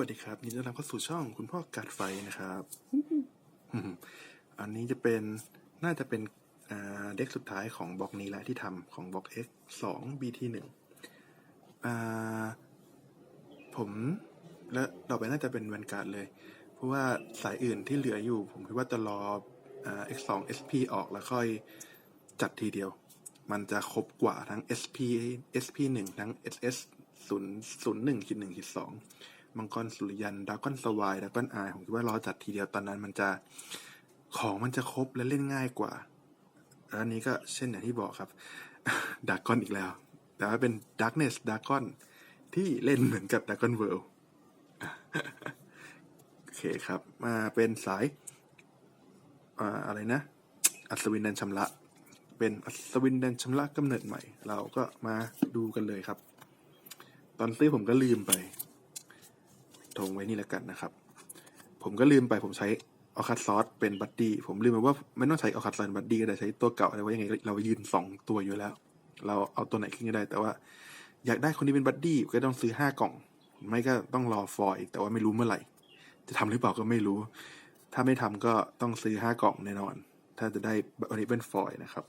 วัสดีครับยินดีต้อนรับเข้าสู่ช่องคุณพ่อกัดไฟนะครับ อันนี้จะเป็นน่าจะเป็นเด็กสุดท้ายของบล็อกนี้แหละที่ทำของบล็อก X 2 BT 1อ่าผมและต่อไปน่าจะเป็นแวนการ์ดเลย เพราะว่าสายอื่นที่เหลืออยู่ ผมคิดว่าจะรออ X 2 SP ออกแล้วค่อยจัดทีเดียว มันจะครบกว่าทั้ง SP SP 1ทั้ง SS 0 0 1คิด1คิด2 มังกรสุริยันดากอนสวายดากอนอายผมคิดว่ารอจัดทีเดียวตอนนั้นมันจะของมันจะครบและเล่นง่ายกว่าแล้วนี้ก็เช่นอย่างที่บอกครับดากอนอีกแล้ว แต่ว่าเป็น Darkness ดากอนที่เล่นเหมือนกับดากอนเวิลด์โอเคครับ มาเป็นสายอ่าอะไรนะ อัศวินแดนชำระ เป็นอัศวินแดนชำระกำเนิดใหม่ เราก็มาดูกันเลยครับ ตอนซื้อผมก็ลืมไป ทงไว้นี่แล้วกันนะครับ ผมก็ลืมไปผมใช้ออคัตซอสเป็นบัดดี้ผมลืมไปว่าไม่ต้องใช้ออคัตซอสบัดดี้ก็ได้ใช้ตัวเก่าอะไรว่ายังไงเรายืนสองตัวอยู่แล้ว เราเอาตัวไหนขึ้นก็ได้ แต่ว่าอยากได้คนนี้เป็นบัดดี้ก็ต้องซื้อห้ากล่อง ไม่ก็ต้องรอฟอยแต่ว่าไม่รู้เมื่อไหร่ จะทำหรือเปล่าก็ไม่รู้ ถ้าไม่ทำก็ต้องซื้อห้ากล่องแน่นอน ถ้าจะได้อันนี้เป็นฟอยนะครับ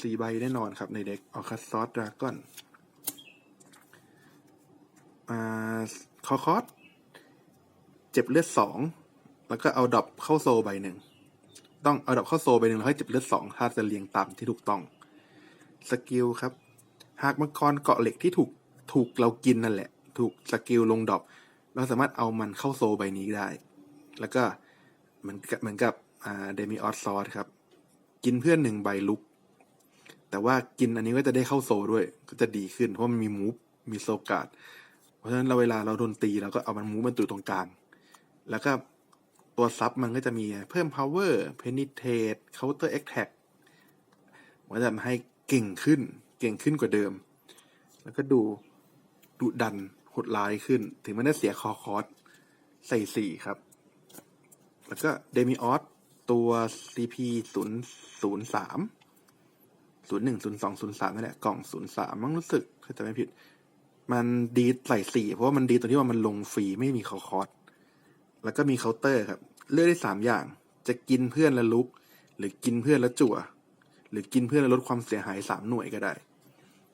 สี่ใบแน่นอนครับในเด็กออคัสซอสดราก้อน อ่าคอคอสเจ็บเลือดสองแล้วก็เอาดอปเข้าโซใบหนึ่งต้องเอาดอปเข้าโซใบหนึ่งแล้วให้เจ็บเลือดสองถ้าจะเรียงตามที่ถูกต้องสกิลครับ หากมังกรเกาะเหล็กที่ถูกถูกเรากินนั่นแหละ ถูกสกิลลงดอปเราสามารถเอามันเข้าโซใบนี้ได้ แล้วก็เหมือนกับเหมือนกับอ่าเดมิออสซอสครับ กินเพื่อนหนึ่งใบลุก แต่ว่ากินอันนี้ก็จะได้เข้าโซด้วย ก็จะดีขึ้นเพราะมันมีมูฟมีโซการ์ด ราะฉะนั้นเราเวลาเราโดนตีเราก็เอามันมูมันอยู่ตรงกลาง แล้วก็ตัวซับมันก็จะมีเพิ่ม power penetrate counter attack มันจะทำให้เก่งขึ้น เก่งขึ้นกว่าเดิม แล้วก็ดูดุดันโหดร้ายขึ้น ถึงมันได้เสียคอคอสใส่สี่ครับ แล้วก็เดมิออสตัว CP ศูนย์ศูนย์สามศูนย์หนึ่งศูนย์สองศูนย์สามนั่นแหละกล่องศูนย์สามมั้งรู้สึกถ้าจะไม่ผิด มันดีใส่สี่เพราะว่ามันดีตรงที่ว่ามันลงฟรีไม่มีคอคอร์สแล้วก็มีเคาน์เตอร์ครับ เลือกได้สามอย่าง จะกินเพื่อนแล้วลุก หรือกินเพื่อนแล้วจั่ว หรือกินเพื่อนแล้วลดความเสียหายสามหน่วยก็ได้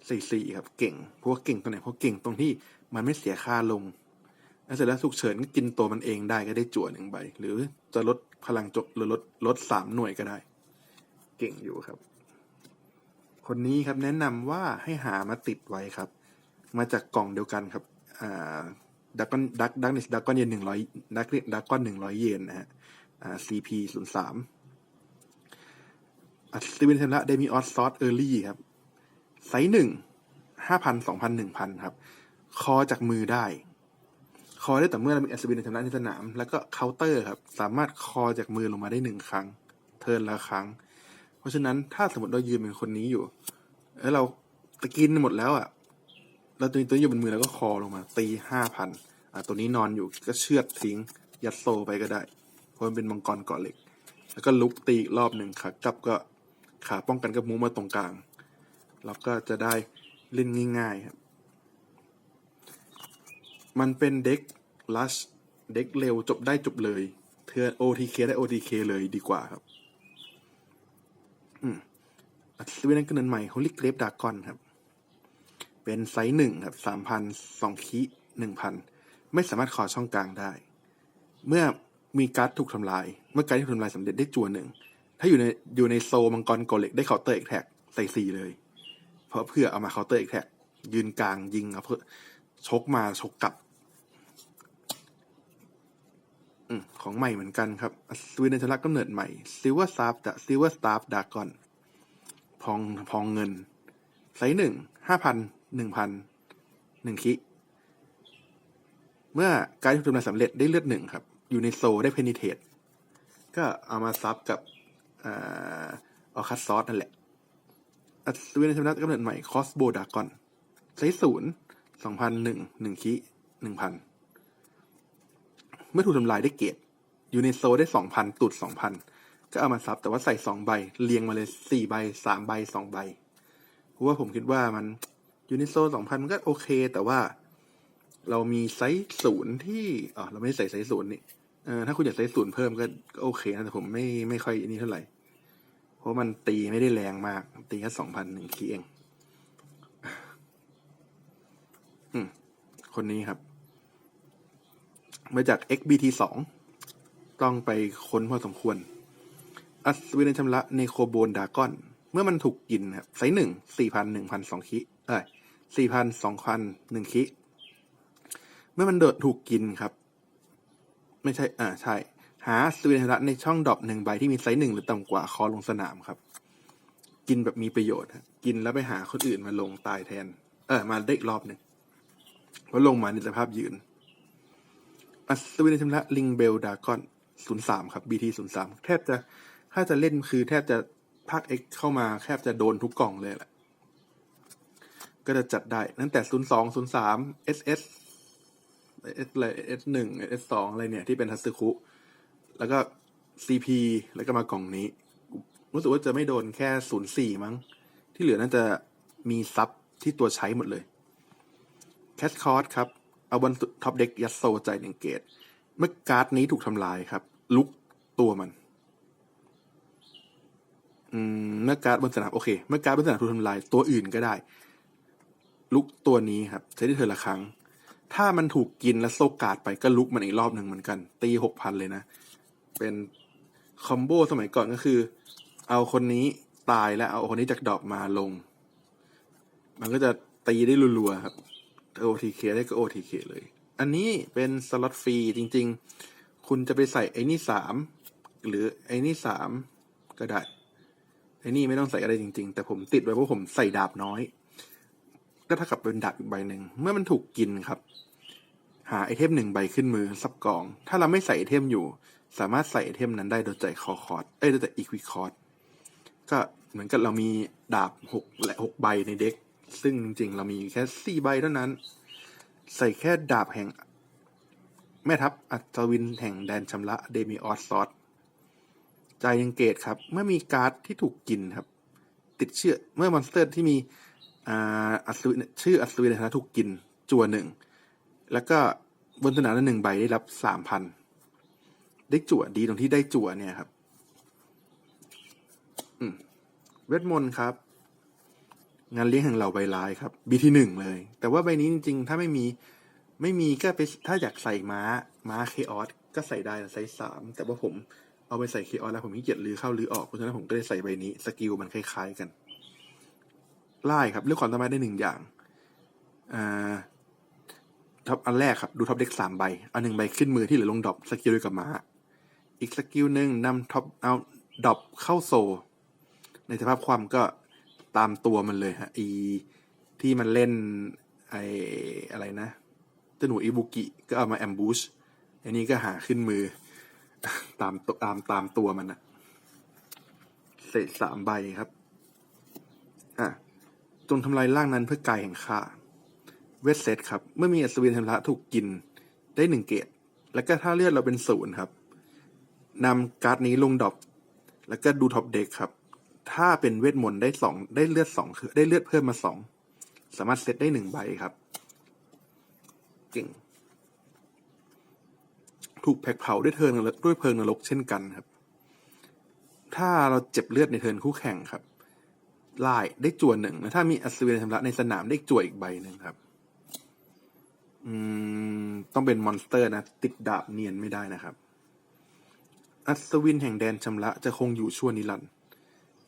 สี่สี่ครับ เก่งเพราะว่าเก่งตรงไหนเพราะเก่งตรงที่มันไม่เสียค่าลงแล้วเสร็จแล้วฉุกเฉินก็กินตัวมันเองได้ก็ได้จั่วหนึ่งใบ หรือจะลดพลังจบหรือลดลดสามหน่วยก็ได้ เก่งอยู่ครับ คนนี้ครับแนะนำว่าให้หามาติดไว้ครับ มาจากกล่องเดียวกันครับอ่าดักกอนดักดักนิสดักกอนเยนหนึ่งร้อยดักดักกอนหนึ่งร้อยเยนนะฮะอ่า CP ศูนย์สามอัศวินเทมระเดมิออสซอสเออร์ลี่ครับ ไซส์หนึ่งห้าพันสองพันหนึ่งพันครับ คอจากมือได้ คอได้แต่เมื่อเรามีอัศวินในชำระในสนาม แล้วก็เคาน์เตอร์ครับ สามารถคอจากมือลงมาได้หนึ่งครั้ง เทิร์นละครั้ง เพราะฉะนั้นถ้าสมมติเรายืนเป็นคนนี้อยู่ แล้วเราตะกินหมดแล้วอะ เราตัวนี้ตัวนี้อยู่บนมือแล้วก็คอลงมา ตีห้าพันอะตัวนี้นอนอยู่ก็เชือดทิ้ง ยัดโซไปก็ได้ เพราะมันเป็นมังกรเกาะเหล็ก แล้วก็ลุกตีอีกรอบหนึ่งขากลับก็ขาป้องกันกับมูมาตรงกลางแล้วก็จะได้เล่นง่ายๆครับ มันเป็นเด็กลัชเด็กเร็วจบได้จบเลยเทือน OTK ได้ OTK เลยดีกว่าครับ อืมอัศวินนักเนินใหม่ Holy Grape Dragon ครับ เป็นไซส์หนึ่งครับสามพันสองคีหนึ่งพันไม่สามารถขอช่องกลางได้ เมื่อมีการ์ดถูกทำลาย เมื่อการ์ดถูกทำลายสำเร็จได้จัวหนึ่ง ถ้าอยู่ในอยู่ในโซมังกรโกเล็กได้เคาน์เตอร์เอกแท็กใส่สี่เลย เพราะเพื่อเอามาเคาน์เตอร์เอกแท็กยืนกลางยิงเอาเพื่อชกมาชกกลับอของใหม่เหมือนกันครับอัศวินในชลักกำเนิดใหม่ซิลเวอร์สตาร์ซิลเวอร์สตาร์ดากอน พองพองเงิน ไซส์หนึ่งห้าพัน หนึ่งพันหนึ่งคิเมื่อการถูกทำลายสำเร็จได้เลือดหนึ่งครับ อยู่ในโซได้เพนิเทตก็เอามาซับกับออคัสซอสนั่นแหละอัศวินในชำระกำเนิดใหม่คอสโบดากอนไซส์ศูนย์สองพันหนึ่งหนึ่งคิหนึ่งพันเมื่อถูกทำลายได้เกรดอยู่ในโซได้สองพันตุดสองพันก็เอามาซับแต่ว่าใส่สองใบ เรียงมาเลยสี่ใบสามใบสองใบเพราะว่าผมคิดว่ามัน ยูนิโซสองพันมันก็โอเค แต่ว่าเรามีไซส์ศูนย์ที่อ๋อเราไม่ได้ใส่ไซส์ศูนย์นี่เออถ้าคุณอยากไซส์ศูนย์เพิ่มก็ก็โอเคนะแต่ผมไม่ไม่ค่อยอันนี้เท่าไหร่ เพราะมันตีไม่ได้แรงมาก ตีแค่สองพันหนึ่งคีเองอืมคนนี้ครับ มาจาก XBT สองต้องไปค้นพอสมควร อัศวินชำระเนโคโบนดากอน เมื่อมันถูกกินครับไซส์หนึ่งสี่พันหนึ่งพันสองคิเอ้ย สี่พันสองพันหนึ่งคิเมื่อมันเดิดถูกกินครับ ไม่ใช่อ่าใช่ หาอัศวินชำระในช่องดรอปหนึ่งใบที่มีไซส์หนึ่งหรือต่ำกว่าคอลงสนามครับ กินแบบมีประโยชน์กินแล้วไปหาคนอื่นมาลงตายแทน เออมาได้อีกรอบหนึ่งเพราะลงมาในสภาพยืนอัศวินชำระลิงเบลดากอนศูนย์สามครับ BT ศูนย์สามแทบจะถ้าจะเล่นคือแทบจะภาค X เข้ามาแทบจะโดนทุกกล่องเลยแหละ ก็จะจัดได้ตั้งแต่ศูนย์สองศูนย์สาม SS S อะไร S หนึ่ง S สองอะไรเนี่ย ที่เป็นทัตสึคุ แล้วก็ CP แล้วก็มากล่องนี้ รู้สึกว่าจะไม่โดนแค่ศูนย์สี่มั้ง ที่เหลือน่าจะมีซับที่ตัวใช้หมดเลยแคสคอร์สครับ เอาบนท็อปเด็กยัดโซใจหนึ่งเกต เมื่อการ์ดนี้ถูกทำลายครับ ลุกตัวมันอืมเมื่อการ์ดบนสนามโอเค เมื่อการ์ดบนสนามถูกทำลายตัวอื่นก็ได้ ลุกตัวนี้ครับใช้ได้เธอละครั้ง ถ้ามันถูกกินแล้วโซกาดไปก็ลุกมันอีกรอบหนึ่งเหมือนกัน ตีหกพันเลยนะ เป็นคอมโบสมัยก่อนก็คือ เอาคนนี้ตายแล้วเอาคนนี้จากดอปมาลง มันก็จะตีได้รัวๆครับ OTK ได้ก็ OTK เลย อันนี้เป็นสล็อตฟรีจริง ๆ คุณจะไปใส่ไอ้นี่สามหรือไอ้นี่สามก็ได้ไอ้นี่ไม่ต้องใส่อะไรจริง ๆ แต่ผมติดไว้เพราะผมใส่ดาบน้อย ก็เท่ากับเป็นดาบอีกใบหนึ่ง เมื่อมันถูกกินครับ หาไอเทมหนึ่งใบขึ้นมือซับกอง ถ้าเราไม่ใส่ไอเทมอยู่ สามารถใส่ไอเทมนั้นได้โดยใจคอคอร์ดเอ้ยโดยใจอีควิคอร์ดก็เหมือนกับเรามีดาบหกและหกใบในเด็ก ซึ่งจริงๆ เรามีแค่สี่ใบเท่านั้น ใส่แค่ดาบแห่ง แม่ทัพอัศวินแห่งแดนชำระเดมิออสซอสจ่ายยังเกตครับ เมื่อมีการ์ดที่ถูกกินครับ ติดเชื่อเมื่อมอนสเตอร์ที่มี อัศวินชื่ออัศวินในฐานะถูกกินจัวหนึ่ง แล้วก็บนสนามละหนึ่งใบได้รับสามพันได้จั่วดีตรงที่ได้จั่วเนี่ยครับเวทมนต์ครับ งานเลี้ยงแห่งเหล่าใบลายครับบีที่หนึ่งเลย แต่ว่าใบนี้จริง ๆ ถ้าไม่มีไม่มีก็ไปถ้าอยากใส่ม้าม้าเคออสก็ใส่ได้ใส่สามแต่ว่าผมเอาไปใส่เคออสแล้วผมขี้เกียจลือเข้าลือออกเพราะฉะนั้นผมก็เลยใส่ใบนี้ สกิลมันคล้ายๆกัน ไล่ครับเลือกความสามารถได้หนึ่งอย่างอ่าท็อปอันแรกครับ ดูท็อปเด็กสามใบ เอาหนึ่งใบขึ้นมือที่เหลือลงดรอปสกิลด้วยกับม้า อีกสกิลหนึ่งนำท็อปเอาดรอปเข้าโซ ในสภาพความก็ตามตัวมันเลยฮะอีที่มันเล่นไออะไรนะเจ้าหนูอิบุกิก็เอามาแอมบูชอันนี้ก็หาขึ้นมือ ตามตามตามตัวมันอะเศษสามใบครับ อะ จงทำลายร่างนั้นเพื่อกายแห่งข้าเวทเซตครับ เมื่อมีอัศวินธรรมะถูกกินได้หนึ่งเกตแล้วก็ถ้าเลือดเราเป็นศูนย์ครับนำการ์ดนี้ลงดอปแล้วก็ดูท็อปเด็กครับ ถ้าเป็นเวทมนต์ได้สองได้เลือดสองคือได้เลือดเพิ่มมาสองสามารถเซตได้หนึ่งใบครับเก่งถูกแผกเผาด้วยเทิร์นด้วยเพลิงนรกเช่นกันครับ ถ้าเราเจ็บเลือดในเทินคู่แข่งครับ ไล่ได้จวนหนึ่งแล้วถ้ามีอัศวินชำระในสนามได้จวอีกใบหนึ่งครับ อืม ต้องเป็นมอนสเตอร์นะ ติดดาบเนียนไม่ได้นะครับ อัศวินแห่งแดนชำระจะคงอยู่ชั่วนิรันดร์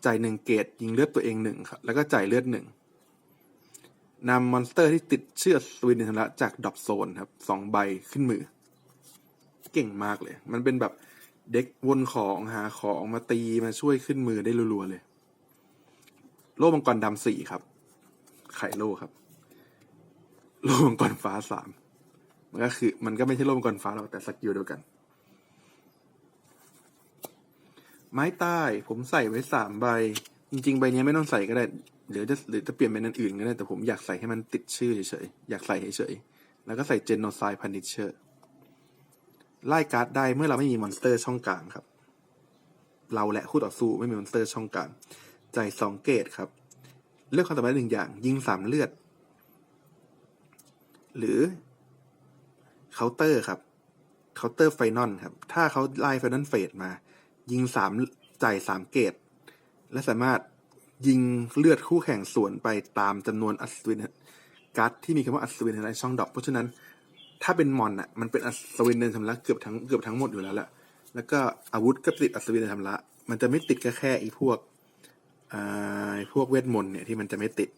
จ่ายหนึ่งเกตยิงเลือดตัวเองหนึ่งครับ แล้วก็จ่ายเลือดหนึ่งนำมอนสเตอร์ที่ติดเชื่ออัศวินชำระจากดอปโซนครับสองใบขึ้นมือ เก่งมากเลย มันเป็นแบบเด็กวนของหาของมาตีมาช่วยขึ้นมือได้รัวๆเลย โล่มังกรดำสี่ครับ ไข่โล่ครับ โล่มังกรฟ้าสามมันก็คือ มันก็ไม่ใช่โล่มังกรฟ้าหรอกแต่สกิลเดียวกัน ไม้ใต้ผมใส่ไว้สามใบ จริง ๆ ใบนี้ไม่ต้องใส่ก็ได้หรือจะหรือจะเปลี่ยนเป็นอันอื่นก็ได้แต่ผมอยากใส่ให้มันติดชื่อเฉยๆอยากใส่เฉยๆแล้วก็ใส่เจนโนไซพันิชเชอร์ไล่การ์ดได้เมื่อเราไม่มีมอนสเตอร์ช่องกลางครับ เราและคู่ต่อสู้ไม่มีมอนสเตอร์ช่องกลาง จ่ายสองเกตครับ เลือกความสามารถหนึ่งอย่าง ยิงสามเลือด หรือเคาน์เตอร์ครับเคาน์เตอร์ไฟนอลครับ ถ้าเขาไล่ไฟนอลเฟสมา ยิงสามจ่ายสามเกต และสามารถยิงเลือดคู่แข่งสวนไปตามจำนวนอัศวินการ์ดที่มีคำว่าอัศวินในช่องดอกเพราะฉะนั้นถ้าเป็นมอนอะมันเป็นอัศวินเดินชำระเกือบทั้งเกือบทั้งหมดอยู่แล้วแหละแล้วก็อาวุธก็ติดอัศวินเดินชำระ มันจะไม่ติดแค่แค่อีพวก พวกเวทมนต์เนี่ยที่มันจะไม่ติด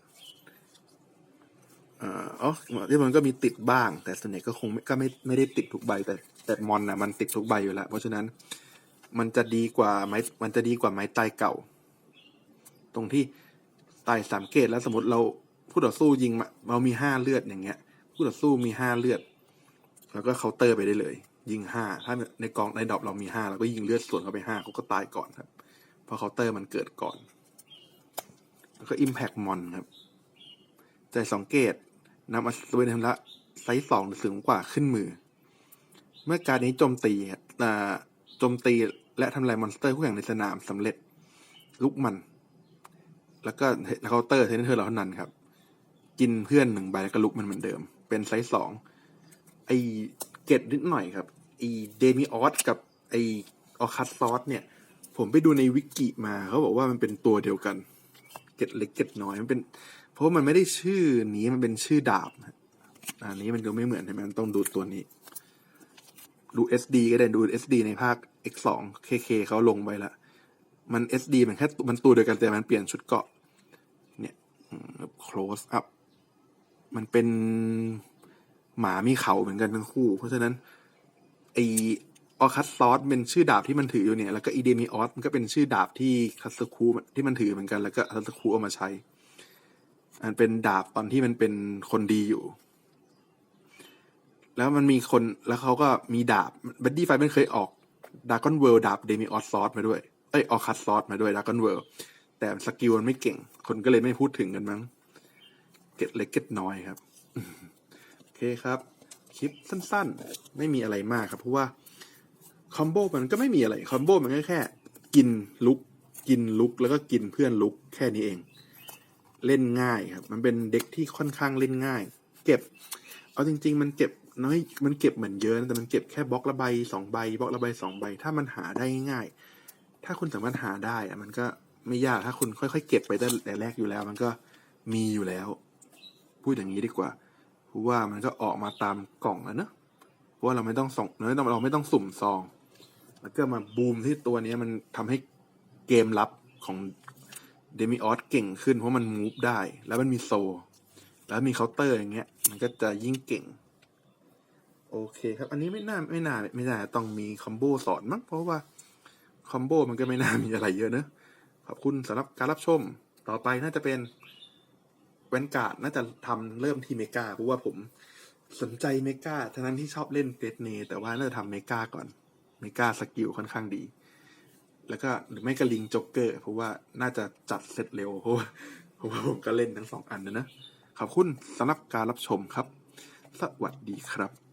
เอ่ออ๋อที่มันก็มีติดบ้าง แต่ส่วนใหญ่ก็คงก็ไม่ไม่ได้ติดทุกใบ แต่แต่มอนนะมันติดทุกใบอยู่แล้ว เพราะฉะนั้นมันจะดีกว่าไม้มันจะดีกว่าไม้ตายเก่า ตรงที่ตายสามเกตแล้วสมมติเราผู้ต่อสู้ยิงมาเรามีห้าเลือดอย่างเงี้ยผู้ต่อสู้มีห้าเลือด แล้วก็เคาน์เตอร์ไปได้เลย ยิงห้าถ้าในกองในดอปเรามีห้าเราก็ยิงเลือดส่วนเข้าไปห้าเขาก็ตายก่อนครับ เพราะเคาน์เตอร์มันเกิดก่อน แล้วก็อิมแพ t มอนครับใจสองเกตนำอัศวินชำระไซส์สองหรือสูงกว่าขึ้นมือ เมื่อการนี้โจมตีครับอ่าโจมตีและทำลายมอนสเตอร์คู่แข่งในสนามสำเร็จลุกมัน แล้วก็เคาน์เตอร์เทนเทอร์เราเท่านั้นครับ กินเพื่อนหนึ่งใบแล้วก็ลุกมันเหมือนเดิม เป็นไซส์สองไอเกตนิดหน่อยครับไอเดมิออสกับไอออคัสซอสเนี่ย ผมไปดูในวิกิมาเขาบอกว่ามันเป็นตัวเดียวกัน เกตเล็กเกตน้อยมันเป็น เพราะว่ามันไม่ได้ชื่อนี้มันเป็นชื่อดาบอันนี้มันก็ไม่เหมือนใช่ไหมมันต้องดูตัวนี้ ดู SD ก็ได้ดู SD ในภาค X2 KK เขาลงไปละมัน SD มันแค่มันตัวเดียวกันแต่มันเปลี่ยนชุดเกาะ เนี่ย close up มันเป็นหมามีเขาเหมือนกันทั้งคู่ เพราะฉะนั้นไอ ออคัสซอสเป็นชื่อดาบที่มันถืออยู่เนี่ย แล้วก็อีเดมิออสมันก็เป็นชื่อดาบที่คัสคูที่มันถือเหมือนกัน แล้วก็คัสคูเอามาใช้ อันเป็นดาบตอนที่มันเป็นคนดีอยู่ แล้วมันมีคนแล้วเขาก็มีดาบบัดดี้ไฟมันเคยออกดากอนเวิลดาบเดมิออสซอสมาด้วย เอ้ยออคัสซอสมาด้วยดากอนเวิลแต่สกิลมันไม่เก่ง คนก็เลยไม่พูดถึงกันมั้ง เก็ตเล็กเก็ตน้อยครับ โอเคครับ คลิปสั้นๆ ไม่มีอะไรมากครับ เพราะว่า คอมโบมันก็ไม่มีอะไรคอมโบมันก็แค่ กินลุก กินลุกแล้วก็กินเพื่อนลุกแค่นี้เอง เล่นง่ายครับ มันเป็นเด็กที่ค่อนข้างเล่นง่าย เก็บ เอาจริง ๆ มันเก็บน้อยมันเก็บเหมือนเยอะนะแต่มันเก็บแค่บล็อกละใบสองใบบล็อกละใบสองใบ ถ้ามันหาได้ง่าย ถ้าคุณสามารถหาได้อะมันก็ไม่ยากถ้าคุณค่อยๆ เก็บไปตั้งแต่แรกอยู่แล้ว มันก็มีอยู่แล้ว พูดอย่างนี้ดีกว่าเพราะว่ามันก็ออกมาตามกล่องแล้วเนอะเพราะว่าเราไม่ต้องส่งเราไม่ต้องเราไม่ต้องสุ่มซอง แล้วก็มาบูมที่ตัวนี้มันทำให้เกมลับของเดมิออสเก่งขึ้น เพราะมันมูฟได้ แล้วมันมีโซ แล้วมีเคาน์เตอร์อย่างเงี้ย มันก็จะยิ่งเก่ง โอเคครับ อันนี้ไม่น่าไม่น่าไม่น่าต้องมีคอมโบสอนมั้งเพราะว่าคอมโบมันก็ไม่น่ามีอะไรเยอะเนอะขอบคุณสำหรับการรับชมต่อไปน่าจะเป็นแวนการ์ดน่าจะทำเริ่มที่เมกาเพราะว่าผมสนใจเมกาทั้งนั้นที่ชอบเล่นเกรดเนแต่ว่าน่าจะทำเมกาก่อน ไมกาสกิลค่อนข้างดี แล้วก็หรือไม่ก็ลิงจ็อกเกอร์เพราะว่าน่าจะจัดเสร็จเร็วเพราะว่าเพราะว่าผมก็เล่นทั้งสองอันนะนะขอบคุณสำหรับการรับชมครับ สวัสดีครับ